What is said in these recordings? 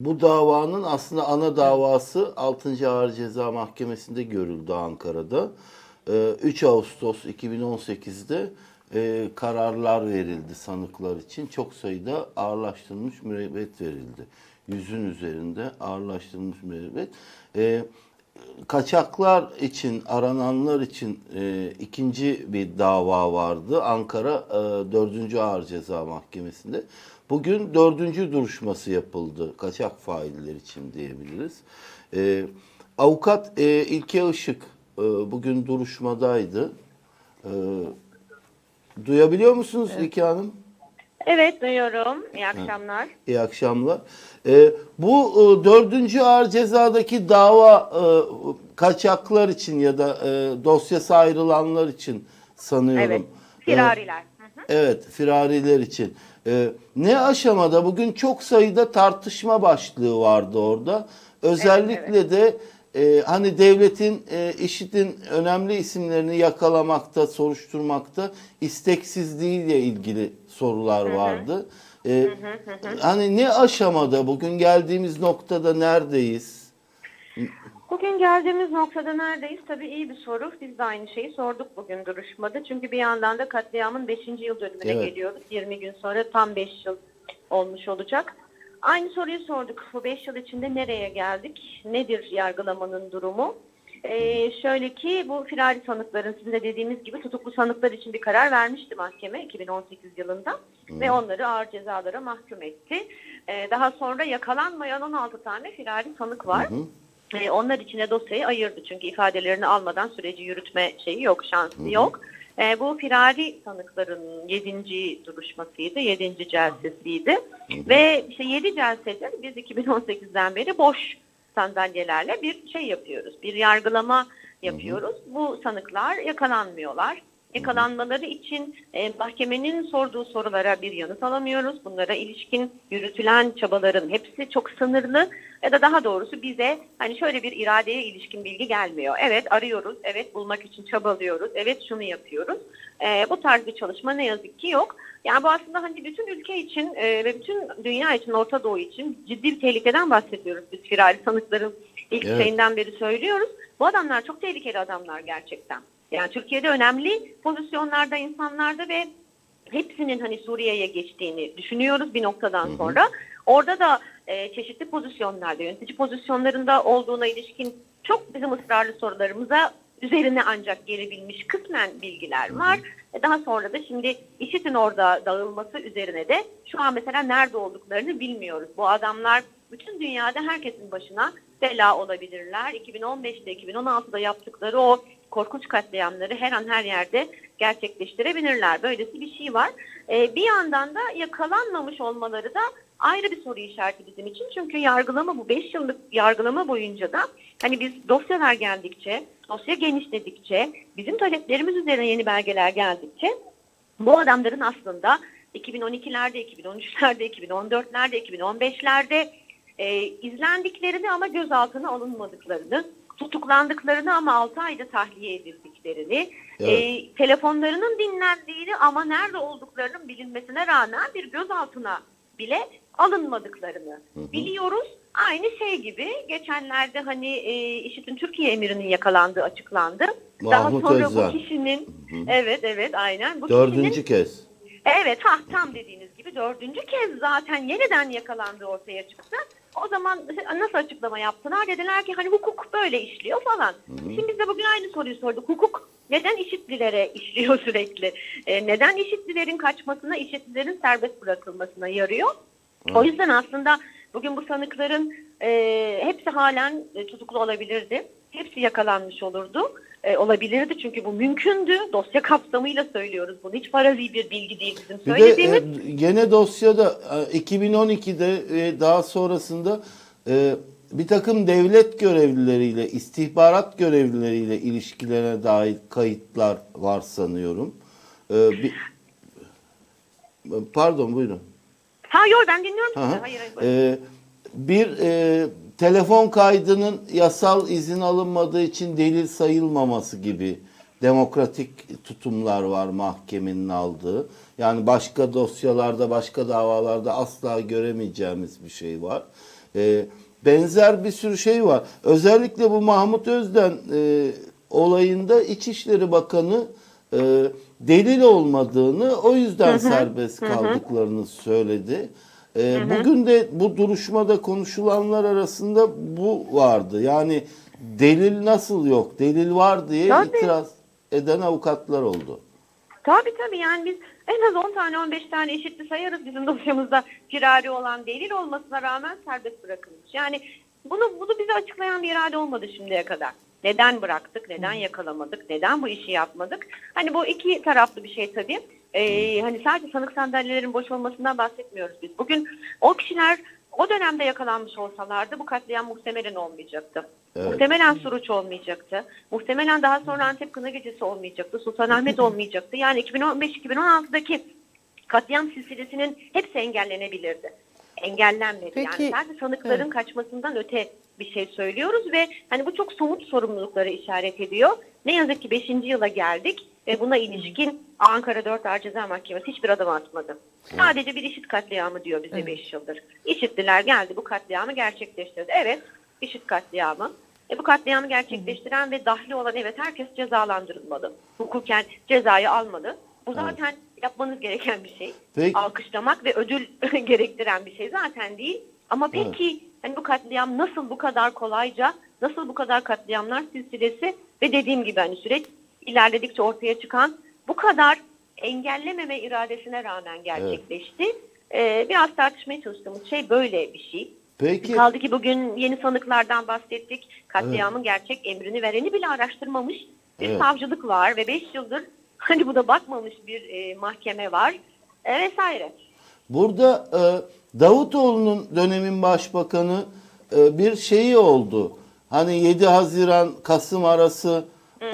Bu davanın aslında ana davası 6. Ağır Ceza Mahkemesi'nde görüldü Ankara'da. Ee, 3 Ağustos 2018'de e, kararlar verildi sanıklar için. Çok sayıda ağırlaştırılmış müebbet verildi. Yüzün üzerinde ağırlaştırılmış müebbet. Ee, kaçaklar için, arananlar için e, ikinci bir dava vardı. Ankara e, 4. Ağır Ceza Mahkemesi'nde. Bugün dördüncü duruşması yapıldı. Kaçak failler için diyebiliriz. E, avukat e, İlke Işık e, bugün duruşmadaydı. E, duyabiliyor musunuz İlke Hanım? Evet duyuyorum. İyi akşamlar. İyi akşamlar. Ee, bu e, dördüncü ağır cezadaki dava e, kaçaklar için ya da e, dosyası ayrılanlar için sanıyorum. Evet. Ee, Firariler. Hı. evet, firariler için. Ee, ne aşamada? Bugün çok sayıda tartışma başlığı vardı orada. Özellikle de e, hani devletin, e, IŞİD'in önemli isimlerini yakalamakta, soruşturmakta isteksizliğiyle ilgili sorular vardı. Ee, hani ne aşamada? Bugün geldiğimiz noktada neredeyiz? Bugün geldiğimiz noktada neredeyiz? Tabii iyi bir soru. Biz de aynı şeyi sorduk bugün duruşmada. Çünkü bir yandan da katliamın 5. yıl dönümüne Evet. geliyoruz. 20 gün sonra tam 5 yıl olmuş olacak. Aynı soruyu sorduk. Bu 5 yıl içinde nereye geldik? Nedir yargılamanın durumu? Ee, şöyle ki bu firari sanıkların sizin de dediğiniz gibi tutuklu sanıklar için bir karar vermişti mahkeme 2018 yılında ve onları ağır cezalara mahkum etti. Ee, daha sonra yakalanmayan 16 tane firari sanık var. Ee, onlar içine dosyayı ayırdı çünkü ifadelerini almadan süreci yürütme şeyi yok, şansı yok. Ee, bu firari sanıkların 7. duruşmasıydı, 7. celsesiydi. Ve işte 7 celsedir biz 2018'den beri boş sandalyelerle bir şey yapıyoruz. Bir yargılama yapıyoruz. Bu sanıklar yakalanmıyorlar. Yakalanmaları için e, mahkemenin sorduğu sorulara bir yanıt alamıyoruz. Bunlara ilişkin yürütülen çabaların hepsi çok sınırlı ya da daha doğrusu bize hani şöyle bir iradeye ilişkin bilgi gelmiyor. Evet arıyoruz, evet bulmak için çabalıyoruz, evet şunu yapıyoruz. E, bu tarz bir çalışma ne yazık ki yok. Yani bu aslında hani bütün ülke için e, ve bütün dünya için, Orta Doğu için ciddi bir tehlikeden bahsediyoruz. Biz firari sanıkların ilk Evet. şeyinden beri söylüyoruz. Bu adamlar çok tehlikeli adamlar gerçekten. Yani Türkiye'de önemli pozisyonlarda insanlarda ve hepsinin hani Suriye'ye geçtiğini düşünüyoruz bir noktadan sonra. Orada da e, çeşitli pozisyonlarda, yönetici pozisyonlarında olduğuna ilişkin çok bizim ısrarlı sorularımıza üzerine ancak gelebilmiş kısmen bilgiler var. E, Daha sonra da şimdi IŞİD'in orada dağılması üzerine de şu an mesela nerede olduklarını bilmiyoruz. Bu adamlar bütün dünyada herkesin başına bela olabilirler. 2015'te 2016'da yaptıkları o korkunç katliamları her an her yerde gerçekleştirebilirler. Böylesi bir şey var. Ee, bir yandan da yakalanmamış olmaları da ayrı bir soru işareti bizim için. Çünkü yargılama bu 5 yıllık yargılama boyunca da hani biz dosyalar geldikçe, dosya genişledikçe, bizim taleplerimiz üzerine yeni belgeler geldikçe bu adamların aslında 2012'lerde, 2013'lerde, 2014'lerde, 2015'lerde e, izlendiklerini ama gözaltına alınmadıklarını, tutuklandıklarını ama 6 ayda tahliye edildiklerini, Evet. e, telefonlarının dinlendiğini ama nerede olduklarının bilinmesine rağmen bir gözaltına bile alınmadıklarını biliyoruz. Aynı şey gibi geçenlerde hani e, IŞİD'in Türkiye emirinin yakalandığı açıklandı. Mahmut Daha sonra Özdağ. bu kişinin evet evet aynen bu Dördüncü kişinin kez. Evet ha tam dediğiniz gibi dördüncü kez zaten yeniden yakalandığı ortaya çıktı. O zaman nasıl açıklama yaptılar? Dediler ki hani hukuk böyle işliyor falan. Şimdi biz de bugün aynı soruyu sorduk. Hukuk neden işitlilere işliyor sürekli? Ee, neden işitlilerin kaçmasına, işitlilerin serbest bırakılmasına yarıyor? O yüzden aslında bugün bu sanıkların e, hepsi halen e, tutuklu olabilirdi. Hepsi yakalanmış olurdu. E, olabilirdi çünkü bu mümkündü. Dosya kapsamıyla söylüyoruz bunu. Hiç farazi bir bilgi değil bizim Bir de söylediğimiz. e, gene dosyada e, 2012'de ve daha sonrasında e, bir takım devlet görevlileriyle, istihbarat görevlileriyle ilişkilerine dair kayıtlar var sanıyorum. E, bir, pardon buyurun. Ha yok ben dinliyorum. Hayır hayır. buyurun. E, bir e, telefon kaydının yasal izin alınmadığı için delil sayılmaması gibi demokratik tutumlar var mahkemenin aldığı. Yani başka dosyalarda, başka davalarda asla göremeyeceğimiz bir şey var. E, benzer bir sürü şey var. Özellikle bu Mahmut Özden e, olayında İçişleri Bakanı e, delil olmadığını o yüzden serbest kaldıklarını söyledi. E, bugün de bu duruşmada konuşulanlar arasında bu vardı. Yani delil nasıl yok? Delil var diye Tabii. itiraz eden avukatlar oldu. Tabii tabii yani biz en az 10 tane 15 tane eşitli sayarız bizim dosyamızda firari olan delil olmasına rağmen serbest bırakılmış. Yani bunu bunu bize açıklayan bir irade olmadı şimdiye kadar. Neden bıraktık, neden yakalamadık, neden bu işi yapmadık? Hani bu iki taraflı bir şey tabii. Ee, hani sadece sanık sandalyelerin boş olmasından bahsetmiyoruz biz. Bugün o kişiler o dönemde yakalanmış olsalardı bu katliam muhtemelen olmayacaktı. Evet. Muhtemelen Suruç olmayacaktı. Muhtemelen daha sonra Antep Kına Gecesi olmayacaktı. Sultanahmet olmayacaktı. Yani 2015-2016'daki katliam silsilesinin hepsi engellenebilirdi. Engellenmedi. Peki, yani sadece sanıkların evet. kaçmasından öte bir şey söylüyoruz ve hani bu çok somut sorumlulukları işaret ediyor. Ne yazık ki 5. yıla geldik ve buna ilişkin Ankara 4 Ağır Ceza Mahkemesi hiçbir adım atmadı. Sadece bir işit katliamı diyor bize 5 yıldır. İşitliler geldi bu katliamı gerçekleştirdi. Evet işit katliamı. E bu katliamı gerçekleştiren ve dahli olan evet herkes cezalandırılmalı. Hukuken cezayı almalı. Bu zaten yapmanız gereken bir şey. Peki. Alkışlamak ve ödül gerektiren bir şey zaten değil. Ama peki hani bu katliam nasıl bu kadar kolayca, nasıl bu kadar katliamlar silsilesi ve dediğim gibi hani süreç ilerledikçe ortaya çıkan bu kadar engellememe iradesine rağmen gerçekleşti. Ee, biraz tartışmaya çalıştığımız şey böyle bir şey. Peki Kaldı ki bugün yeni sanıklardan bahsettik. Katliamın gerçek emrini vereni bile araştırmamış bir Evet. savcılık var ve 5 yıldır hani bu da bakmamış bir e, mahkeme var e, vesaire. Burada e, Davutoğlu'nun dönemin başbakanı e, bir şeyi oldu. Hani 7 Haziran Kasım arası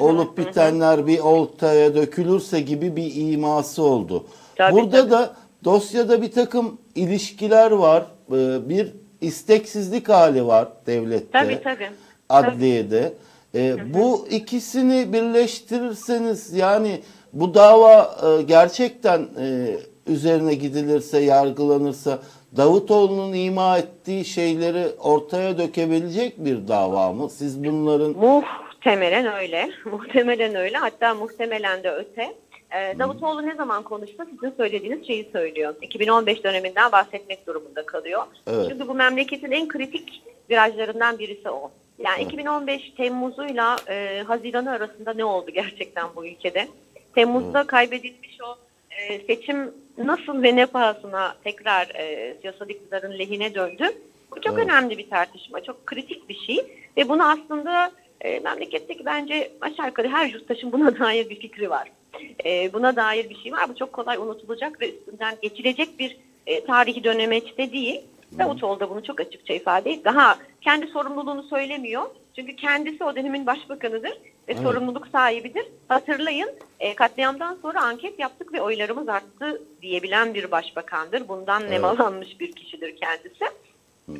olup bitenler bir oltaya dökülürse gibi bir iması oldu. Tabii, Burada tabii. da dosyada bir takım ilişkiler var. E, bir isteksizlik hali var devlette. Tabii tabii. adliyede. E, bu ikisini birleştirirseniz yani bu dava e, gerçekten e, üzerine gidilirse, yargılanırsa Davutoğlu'nun ima ettiği şeyleri ortaya dökebilecek bir dava mı? Siz bunların Muhtemelen öyle. Muhtemelen öyle. Hatta muhtemelen de öte. Ee, Davutoğlu ne zaman konuşsa sizin söylediğiniz şeyi söylüyor. 2015 döneminden bahsetmek durumunda kalıyor. Evet. Çünkü bu memleketin en kritik virajlarından birisi o. Yani 2015 Temmuz'uyla e, Haziran'ı arasında ne oldu gerçekten bu ülkede? Temmuz'da kaybedilmiş o e, seçim nasıl ve ne pahasına tekrar e, siyasal iktidarın lehine döndü? Bu çok Evet. önemli bir tartışma, çok kritik bir şey ve bunu aslında e, memleketteki bence aşağı yukarı her yurttaşın buna dair bir fikri var. E, buna dair bir şey var. Bu çok kolay unutulacak ve üstünden geçilecek bir e, tarihi dönemeçte değil. Davutoğlu da bunu çok açıkça ifade etti. Daha kendi sorumluluğunu söylemiyor. Çünkü kendisi o dönemin başbakanıdır ve Evet. sorumluluk sahibidir. Hatırlayın e, katliamdan sonra anket yaptık ve oylarımız arttı diyebilen bir başbakandır. Bundan nemalanmış bir kişidir kendisi.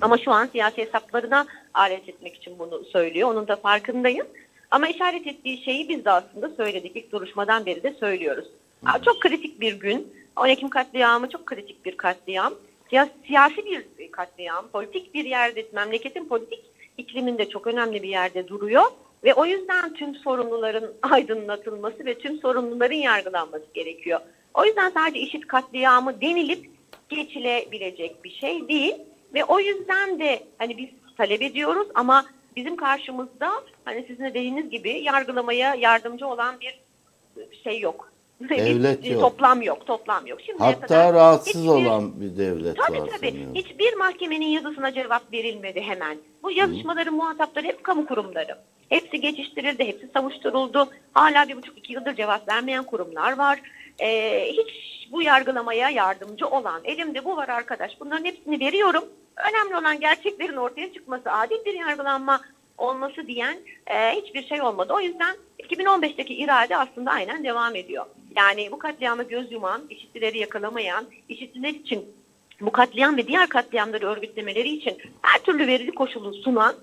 Ama şu an siyasi hesaplarına alet etmek için bunu söylüyor. Onun da farkındayım. Ama işaret ettiği şeyi biz de aslında söyledik. İlk duruşmadan beri de söylüyoruz. Aa, Çok kritik bir gün. 10 Ekim katliamı çok kritik bir katliam. Siya- siyasi bir katliam. Politik bir yerde, memleketin politik ikliminde çok önemli bir yerde duruyor. Ve o yüzden tüm sorumluların aydınlatılması ve tüm sorumluların yargılanması gerekiyor. O yüzden sadece işit katliamı denilip geçilebilecek bir şey değil. Ve o yüzden de hani biz talep ediyoruz ama bizim karşımızda hani sizin de dediğiniz gibi yargılamaya yardımcı olan bir şey yok. Devlet bir, yok. Toplam yok, toplam yok. Şimdiye hatta kadar rahatsız hiçbir- olan bir devlet Tabii var tabii. sanıyorum. Hiçbir mahkemenin yazısına cevap verilmedi hemen. Bu yazışmaların muhatapları hep kamu kurumları. Hepsi geçiştirildi, hepsi savuşturuldu. Hala bir buçuk iki yıldır cevap vermeyen kurumlar var. Ee, hiç bu yargılamaya yardımcı olan, elimde bu var arkadaş, bunların hepsini veriyorum. Önemli olan gerçeklerin ortaya çıkması, adil bir yargılanma olması diyen e, hiçbir şey olmadı. O yüzden 2015'teki irade aslında aynen devam ediyor. Yani bu katliama göz yuman, işitlileri yakalamayan, işitliler için bu katliam ve diğer katliamları örgütlemeleri için her türlü verili koşulu sunan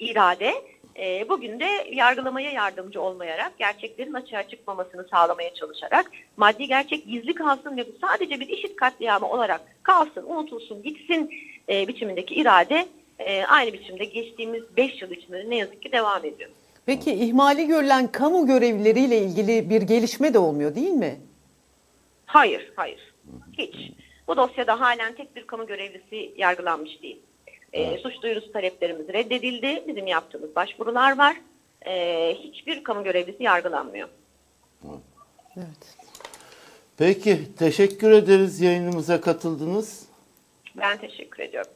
irade e, bugün de yargılamaya yardımcı olmayarak, gerçeklerin açığa çıkmamasını sağlamaya çalışarak maddi gerçek gizli kalsın ve bu sadece bir işit katliamı olarak kalsın, unutulsun, gitsin e, biçimindeki irade e, aynı biçimde geçtiğimiz 5 yıl içinde de ne yazık ki devam ediyor. Peki ihmali görülen kamu görevlileriyle ilgili bir gelişme de olmuyor değil mi? Hayır, hayır. Hiç. Bu dosyada halen tek bir kamu görevlisi yargılanmış değil. E, suç duyurusu taleplerimiz reddedildi. Bizim yaptığımız başvurular var. E, hiçbir kamu görevlisi yargılanmıyor. Evet. Peki teşekkür ederiz yayınımıza katıldınız. Ben teşekkür ediyorum.